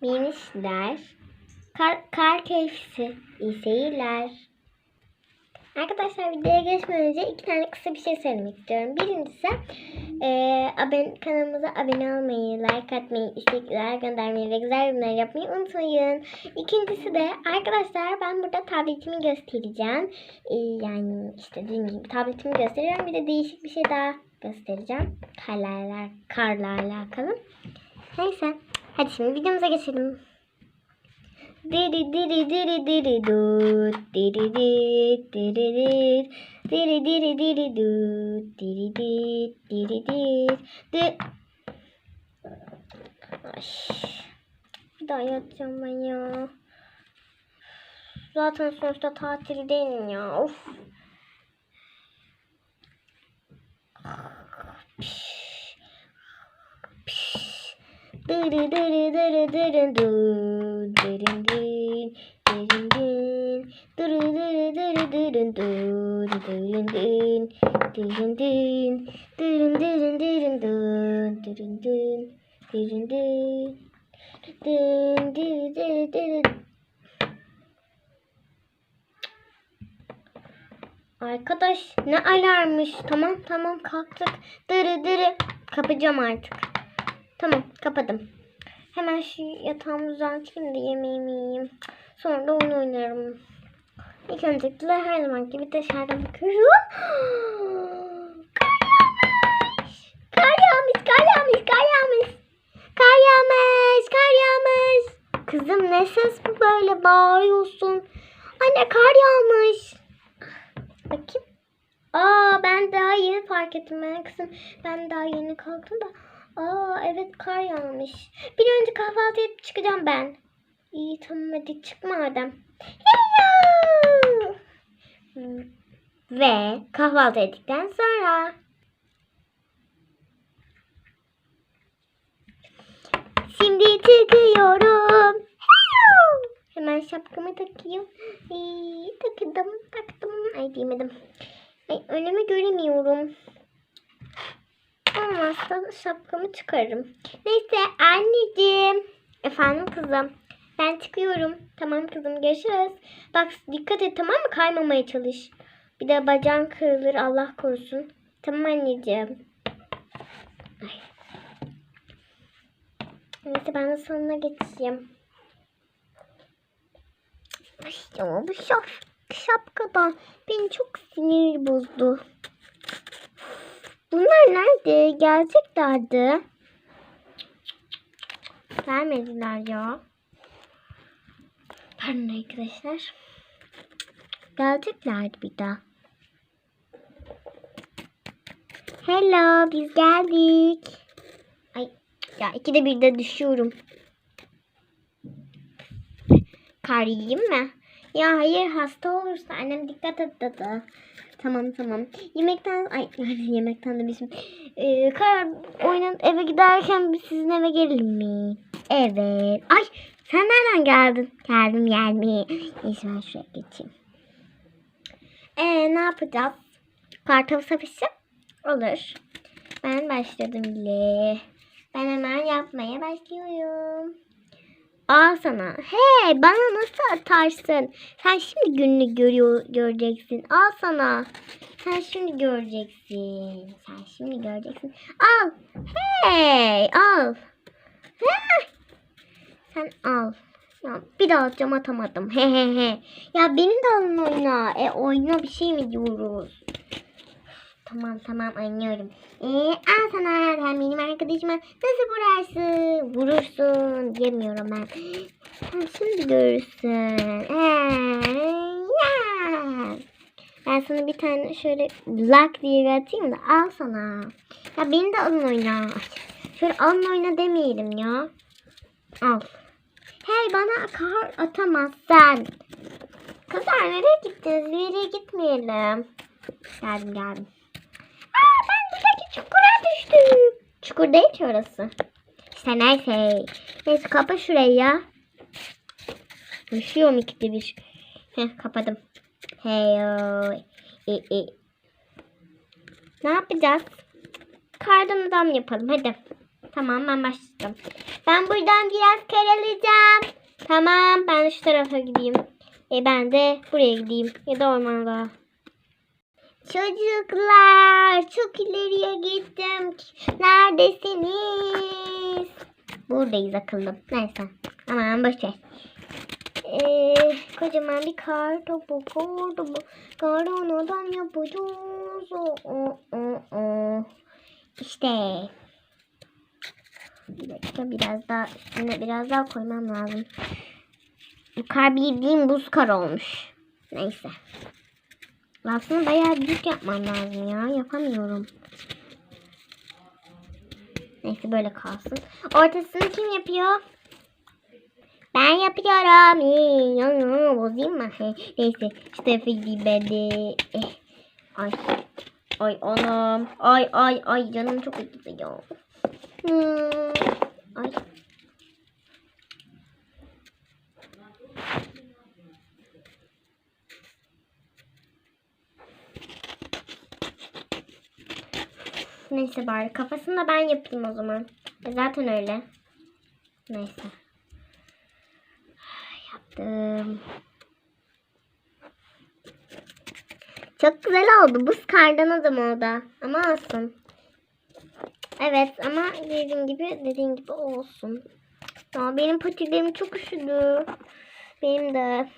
minişler. Kar, kar keyfisi. Seyirler. Arkadaşlar videoya geçmeden önce iki tane kısa bir şey söylemek istiyorum. Birincisi eee abone, kanalımıza abone olmayı, like atmayı, istekler göndermeyi ve güzel yorumlar yapmayı unutmayın. İkincisi de arkadaşlar ben burada tabletimi göstereceğim. Eee, yani işte dediğim gibi tabletimi gösteriyorum. Bir de değişik bir şey daha göstereceğim. Karlarla, karla alakalı. Neyse. Hadi şimdi videomuza geçelim. Diri diri diri diri dut diri dit diri dit diri diri diri dut diri dit diri dit di Ay. Bir daha yatacağım ben ya. Zaten sonuçta tatil değilim ya. Of. Dırı dırı dırı dırı du dırın dın dırın dın dırı dırı dırı dırın du dırın dın dırın dın dırın dırın dırın dın dırın dın dırın dın dın dırı dırı dırı Arkadaş ne alarmış. Tamam tamam kalktık. Dırı dırı. Kapacağım artık. Tamam kapadım. Hemen şu yatağımı düzelteyim de yemeğimi yiyeyim. Sonra da oyun oynarım. İlk öncelikle her zaman gibi dışarıda bakıyorum. Kar yağmış. Kar yağmış. Kar yağmış. Kar yağmış. Kar yağmış. Kızım ne ses bu böyle bağırıyorsun? Anne kar yağmış. Bakayım. Aa ben daha yeni fark ettim ben kızım. Ben daha yeni kalktım da. Aa evet kar yağmış. Bir önce kahvaltı edip çıkacağım ben. İyi tamam hadi çık madem. Ve kahvaltı ettikten sonra Şimdi çıkıyorum. Hemen şapkamı takayım. İyi, takdım, taktım. Ay diyemedim. Ay, önümü göremiyorum. Olmazsa şapkamı çıkarırım. Neyse anneciğim. Efendim kızım. Ben çıkıyorum. Tamam kızım görüşürüz. Bak dikkat et tamam mı? Kaymamaya çalış. Bir de bacağın kırılır Allah korusun. Tamam anneciğim. Ay. Neyse ben de sonuna geçeyim. Ay ya bu şap, şapkadan beni çok sinir bozdu. Bunlar nerede? Geleceklerdi. Gelmediler ya. Pardon arkadaşlar. Geleceklerdi bir daha. Hello biz geldik. Ay ya ikide bir de düşüyorum. Kar yiyeyim mi? Ya hayır hasta olursa annem dikkat et dedi. Tamam tamam. Yemekten ay yemekten de bizim ee, kar oynanıp eve giderken biz sizin eve gelelim mi? Evet. Ay sen nereden geldin? Geldim gelmeye. Neyse ben şuraya geçeyim. Ee, ne yapacağız? Kartopu savaşı? Olur. Ben başladım bile. Ben hemen yapmaya başlıyorum. Al sana. Hey bana nasıl atarsın? Sen şimdi gününü görüyor, göreceksin. Al sana. Sen şimdi göreceksin. Sen şimdi göreceksin. Al. Hey al. Hey. Sen al. Ya bir daha atacağım atamadım. He he he. Ya beni de alın oyuna. E oyuna bir şey mi diyoruz? Tamam tamam anlıyorum. Ee, al sana sen benim arkadaşıma nasıl vurarsın? Vurursun diyemiyorum ben. Sen şimdi görürsün. Ee, ya. Ben sana bir tane şöyle lak diye bir atayım da al sana. Ya beni de alın oyna. Şöyle alın oyna demeyelim ya. Al. Hey bana kar atamazsın. Kızlar nereye gittiniz? Yere gitmeyelim. Geldim geldim. Aa ben buradaki çukura düştüm. Çukur değil ki orası. İşte neyse. Neyse kapa şurayı ya. Düşüyorum ikide bir. Heh kapadım. Hey oy. E, e. Ne yapacağız? Kardan adam yapalım hadi. Tamam ben başladım. Ben buradan biraz karalayacağım. Tamam ben şu tarafa gideyim. E ben de buraya gideyim. Ya da ormanda. Çocuklar çok ileriye gittim. Neredesiniz? Buradayız akıllım. Neyse. Aman boşver. Ee, kocaman bir kar topu, kar topu. Kardan adam yapacağız. O, o, o, o. İşte. Bir dakika biraz daha üstüne biraz daha koymam lazım. Bu kar bildiğim buz kar olmuş. Neyse. Aslında bayağı büyük yapmam lazım ya. Yapamıyorum. Neyse böyle kalsın. Ortasını kim yapıyor? Ben yapıyorum. Ee, Bozayım mı? Neyse. Ben de. Eh. Ay. Ay anam. Ay ay ay canım çok acıdı Hmm. Ay. Neyse bari kafasını da ben yapayım o zaman. E zaten öyle. Neyse. Yaptım. Çok güzel oldu. Buz kardan adam oldu. Ama olsun. Evet ama dediğim gibi dediğim gibi olsun. Aa, benim patilerim çok üşüdü. Benim de.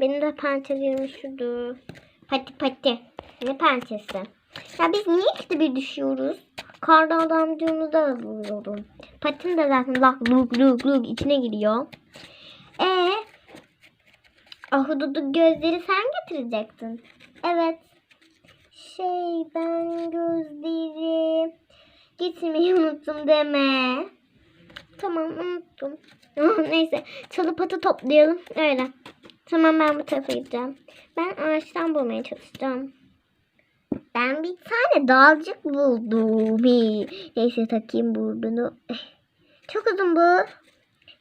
Benim de pençelerim üşüdü. Pati pati. Ne pençesi? Ya biz niye ikide bir düşüyoruz? Kardan adamcığımıza vuruyorum. Patim de zaten lak luk luk luk içine giriyor. Ee, ahududu gözleri sen getirecektin. Evet. Şey ben gözleri getirmeyi unuttum deme. Tamam unuttum. Neyse çalı patı toplayalım. Öyle. Tamam ben bu tarafa gideceğim. Ben ağaçtan bulmaya çalışacağım. Ben bir tane dalcık buldum. Neyse takayım burnunu. Çok uzun bu.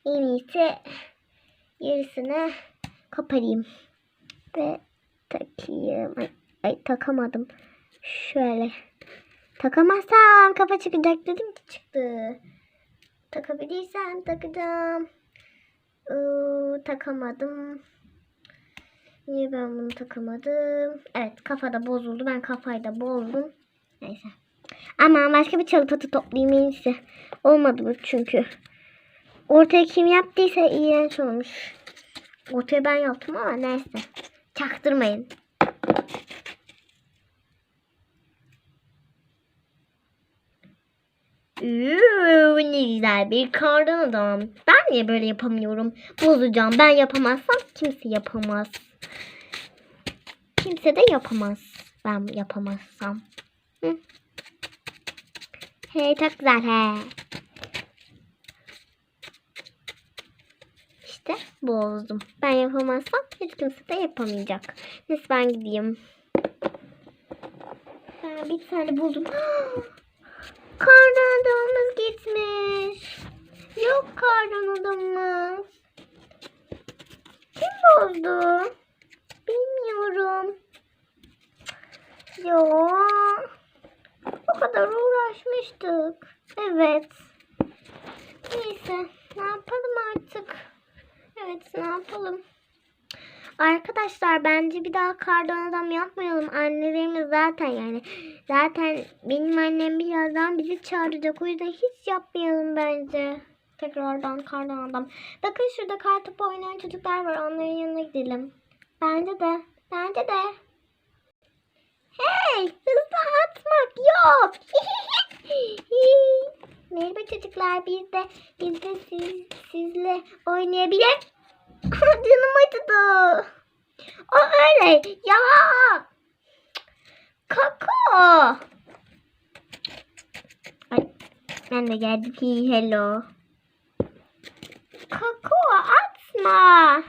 En iyisi yarısını koparayım. Ve takayım. Ay, ay takamadım. Şöyle. Takamazsam kafa çıkacak dedim ki çıktı. Takabilirsem takacağım. Iı, takamadım. Niye ben bunu takamadım? Evet kafada bozuldu. Ben kafayı da bozdum. Neyse. Ama başka bir çalı patı toplayayım en iyisi. Olmadı bu çünkü. Ortaya kim yaptıysa iğrenç olmuş. Ortaya ben yaptım ama neyse. Çaktırmayın. Üuu, ne güzel bir kardan adam. Ben niye böyle yapamıyorum? Bozacağım. Ben yapamazsam kimse yapamaz. Kimse de yapamaz. Ben yapamazsam. Hı? Hey çok güzel he. İşte bozdum. Ben yapamazsam hiç kimse de yapamayacak. Neyse ben gideyim. Ben bir tane buldum. Kardan adamımız gitmiş. Yok kardan adamımız. Kim bozdu? Bilmiyorum. Ya. O kadar uğraşmıştık. Evet. Neyse. Ne yapalım artık? Evet ne yapalım? Arkadaşlar bence bir daha kardan adam yapmayalım. Annelerimiz zaten yani. Zaten benim annem birazdan bizi çağıracak. O yüzden hiç yapmayalım bence. Tekrardan kardan adam. Bakın şurada kartopu oynayan çocuklar var. Onların yanına gidelim. Bence de. Bence de. Hey! Hızlı atmak yok. Merhaba çocuklar. Biz de biz de siz, sizle oynayabilir. Canım acıdı. O öyle. Ya. Koko. Ay, ben de geldim. Hi, hello. Koko atma.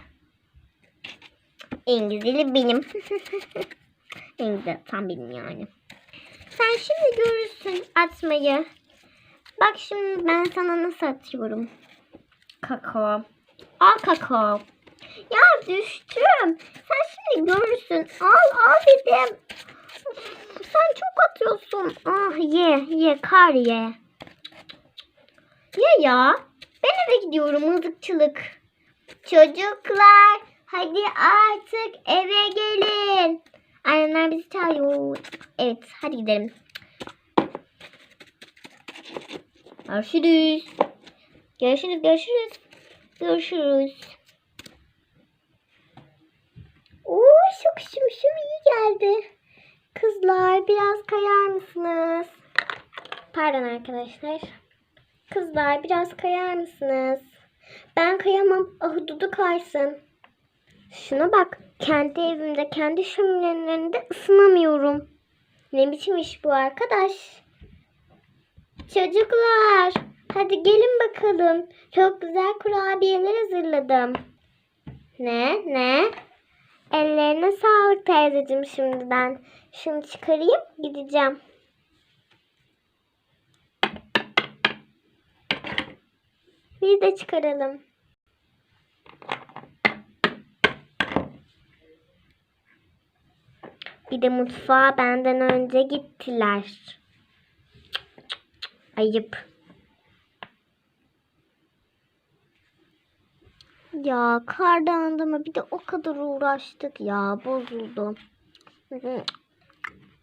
En güzeli benim. en güzel tam benim yani. Sen şimdi görürsün atmayı. Bak şimdi ben sana nasıl atıyorum. Kakao. Al kakao. Ya düştüm. Sen şimdi görürsün. Al al dedim. Sen çok atıyorsun. Ah ye ye kar ye. Ya ya. Ben eve gidiyorum mızıkçılık. Çocuklar hadi artık eve gelin. Annemler bizi çağırıyor. Evet hadi gidelim. Görüşürüz. Görüşürüz görüşürüz. Görüşürüz. Oo şokuşmuşum iyi geldi. Kızlar biraz kayar mısınız? Pardon arkadaşlar. Kızlar biraz kayar mısınız? Ben kayamam. Ahududu kaysın. Şuna bak. Kendi evimde, kendi şöminenin ısınamıyorum. Ne biçim iş bu arkadaş? Çocuklar. Hadi gelin bakalım. Çok güzel kurabiyeler hazırladım. Ne? Ne? Ellerine sağlık teyzeciğim şimdiden. Şunu çıkarayım gideceğim. Biz de çıkaralım. Bir de mutfağa benden önce gittiler. Ayıp. Ya kardan adama bir de o kadar uğraştık ya bozuldu.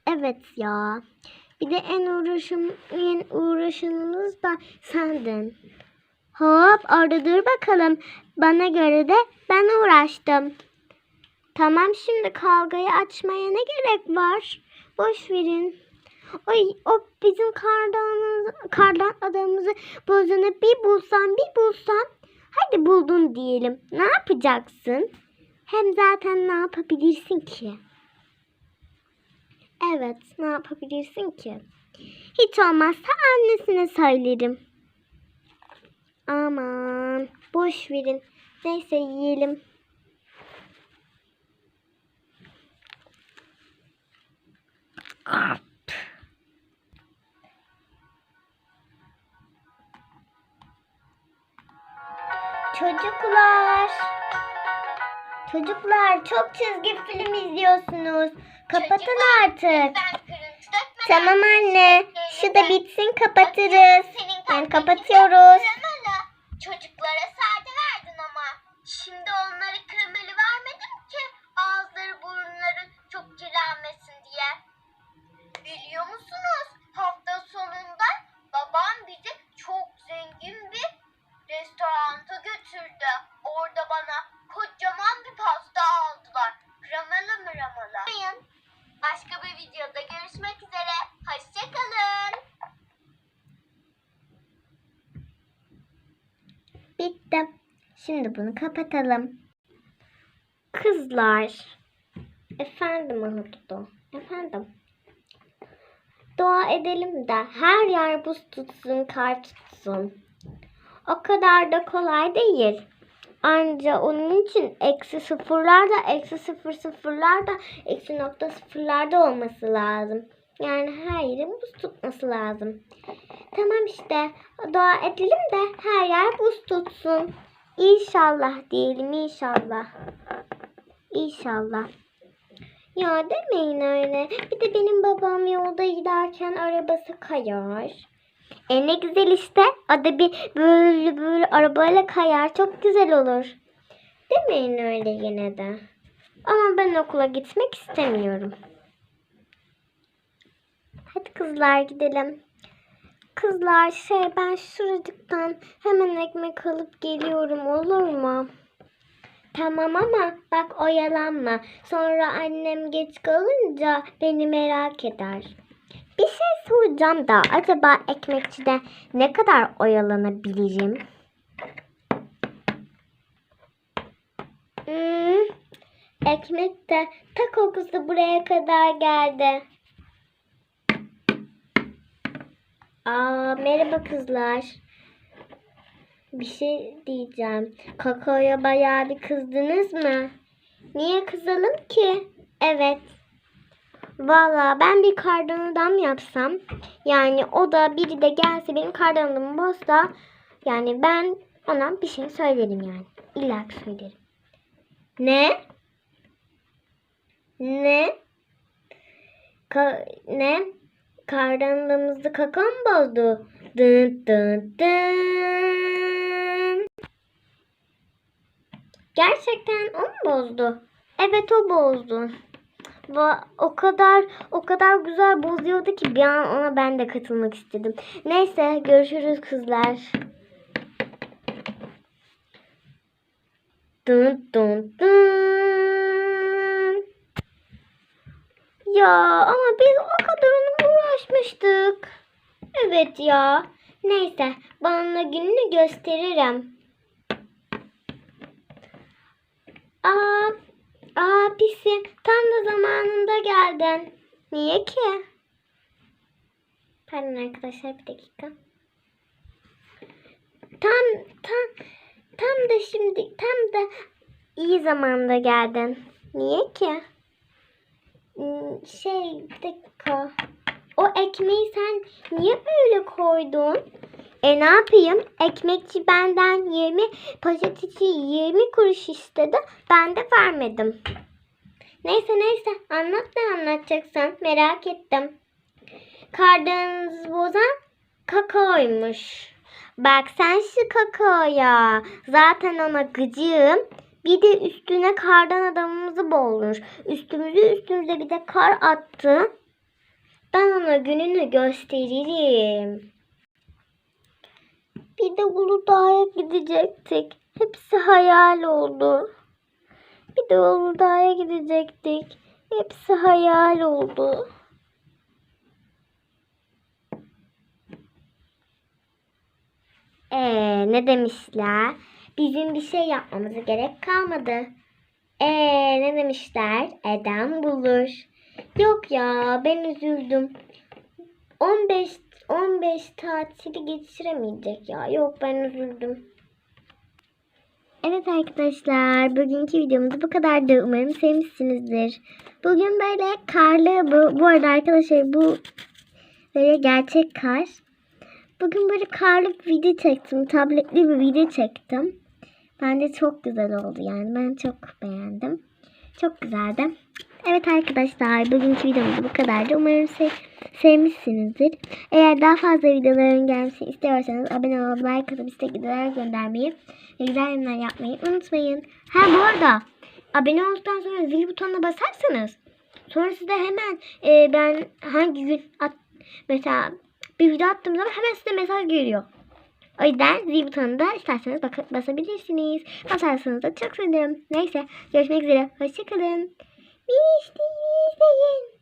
Evet ya. Bir de en uğraşım en uğraşanımız da sendin. Hop orada dur bakalım. Bana göre de ben uğraştım. Tamam şimdi kavgayı açmaya ne gerek var? Boş verin. Ay o bizim kardan, kardan adamımızı bozunu bir bulsam bir bulsam. Hadi buldun diyelim. Ne yapacaksın? Hem zaten ne yapabilirsin ki? Evet ne yapabilirsin ki? Hiç olmazsa annesine söylerim. Aman boş verin. Neyse yiyelim. Çocuklar. Çocuklar çok çizgi film izliyorsunuz. Kapatın artık. Tamam anne. Şu da bitsin kapatırız. Ben kapatıyoruz. Çocuklara Başka bir videoda görüşmek üzere. Hoşçakalın. Bitti. Şimdi bunu kapatalım. Kızlar. Efendim Anadolu. Efendim. Dua edelim de her yer buz tutsun, kar tutsun. O kadar da kolay değil. Anca onun için eksi sıfırlar da eksi sıfır sıfırlar da eksi nokta sıfırlar da olması lazım. Yani her yerin buz tutması lazım. Tamam işte dua edelim de her yer buz tutsun. İnşallah diyelim inşallah. İnşallah. Ya demeyin öyle. Bir de benim babam yolda giderken arabası kayar. E ne güzel işte. O bir böyle böyle arabayla kayar. Çok güzel olur. Demeyin öyle yine de. Ama ben okula gitmek istemiyorum. Hadi kızlar gidelim. Kızlar şey ben şuracıktan hemen ekmek alıp geliyorum olur mu? Tamam ama bak oyalanma. Sonra annem geç kalınca beni merak eder. Bir şey soracağım da acaba ekmekçide ne kadar oyalanabilirim? Hmm, ekmek de ta kokusu buraya kadar geldi. Aa, merhaba kızlar. Bir şey diyeceğim. Kakao'ya bayağı bir kızdınız mı? Niye kızalım ki? Evet. Valla ben bir kardan adam yapsam yani o da biri de gelse benim kardan adamımı bozsa yani ben ona bir şey söylerim yani. İlla söylerim. Ne? Ne? Ka- ne? kardan adamımızı kaka mı bozdu? Dın dın dın. Gerçekten o mu bozdu? Evet o bozdu. O kadar o kadar güzel bozuyordu ki bir an ona ben de katılmak istedim. Neyse görüşürüz kızlar. Dın dın dın. Ya ama biz o kadar ona uğraşmıştık. Evet ya. Neyse bana gününü gösteririm. Aa, abisi tam da zamanında geldin. Niye ki? Pardon arkadaşlar bir dakika. Tam tam tam da şimdi tam da iyi zamanda geldin. Niye ki? Hmm, Şey bir dakika. O ekmeği sen niye böyle koydun? E ne yapayım? Ekmekçi benden 20, patatesi 20 kuruş istedi. Ben de vermedim. Neyse neyse anlat ne anlatacaksın merak ettim. Karnınızı bozan kakaoymuş. Bak sen şu kakaoya. Zaten ona gıcığım. Bir de üstüne kardan adamımızı boğulmuş. Üstümüze üstümüze bir de kar attı. Ben ona gününü gösteririm. Bir de Uludağ'a gidecektik. Hepsi hayal oldu. Bir de Uludağ'a gidecektik. Hepsi hayal oldu. Ee, ne demişler? Bizim bir şey yapmamıza gerek kalmadı. Ee, ne demişler? Eden bulur. Yok ya, ben üzüldüm. 15 15 tatili geçiremeyecek ya. Yok ben üzüldüm. Evet arkadaşlar, bugünkü videomuz bu kadardı. Umarım sevmişsinizdir. Bugün böyle karlı, bu, bu arada arkadaşlar bu böyle gerçek kar. Bugün böyle karlı bir video çektim. Tabletli bir video çektim. Bence çok güzel oldu yani. Ben çok beğendim. Çok güzeldi. Evet arkadaşlar bugünkü videomuz bu kadardı. Umarım se sevmişsinizdir. Eğer daha fazla videoların gelmesini istiyorsanız abone olup like atıp istek göndermeyi ve güzel yorumlar yapmayı unutmayın. Ha bu arada abone olduktan sonra zil butonuna basarsanız sonra size hemen e, ben hangi gün at, mesela bir video attığım zaman hemen size mesaj geliyor. O yüzden zil butonuna isterseniz basabilirsiniz. Basarsanız da çok sevinirim. Neyse görüşmek üzere. Hoşçakalın. Beni izleyin.